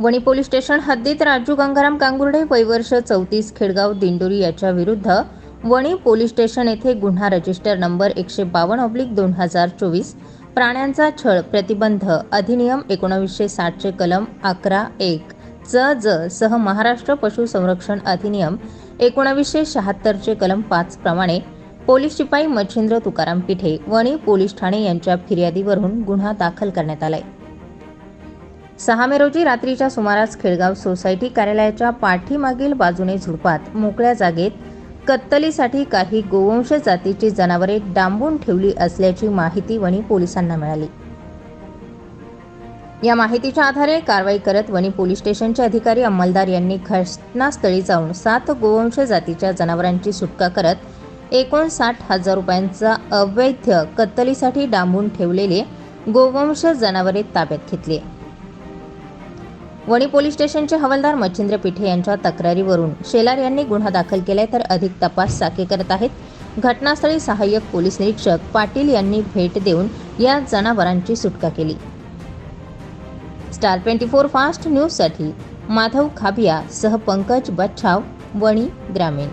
Wani police station हद्दीत राजू गंगाराम कांगुर्डे वयवर्ष चौतीस खेडगाव दिंडोरी याच्या विरुद्ध वणी पोलीस स्टेशन येथे गुन्हा रजिस्टर नंबर एकशे बावन्न ऑब्लिक दोन हजार चोवीस प्राण्यांचा छळ प्रतिबंध अधिनियम एकोणावीसशे साठचे कलम अकरा एक च ज सह महाराष्ट्र पशुसंरक्षण अधिनियम एकोणावीसशे शहात्तरचे कलम पाच प्रमाणे पोलीस शिपाई मच्छिंद्र तुकाराम पिठे वणी पोलीस ठाणे यांच्या फिर्यादीवरून गुन्हा दाखल करण्यात आलाय. सहा मे रोजी रात्रीच्या सुमारास खेळगाव सोसायटी कार्यालयाच्या पाठीमागील बाजूने झुडपात मोकळ्या जागेत कत्तलीसाठी काही गोवंश जातीची जनावरे डांबून ठेवली असल्याची माहिती वणी पोलिसांना मिळाली. या माहितीच्या आधारे कारवाई करत वणी पोलीस स्टेशनचे अधिकारी अंमलदार यांनी घटनास्थळी जाऊन सात गोवंश जातीच्या जनावरांची सुटका करत एकोणसाठ हजार रुपयांचा अवैध कत्तलीसाठी डांबून ठेवलेले गोवंश जनावरे ताब्यात घेतली. वणी पोलीस स्टेशनचे हवालदार मच्छिंद्र पिठे यांच्या तक्रारीवरून शेलार यांनी गुन्हा दाखल केलाय तर अधिक तपास साके करत आहेत. घटनास्थळी सहाय्यक पोलीस निरीक्षक पाटील यांनी भेट देऊन या जनावरांची सुटका केली. स्टार ट्वेंटी फोर फास्ट न्यूजसाठी माधव खाबिया सह पंकज बच्छाव वणी ग्रामीण.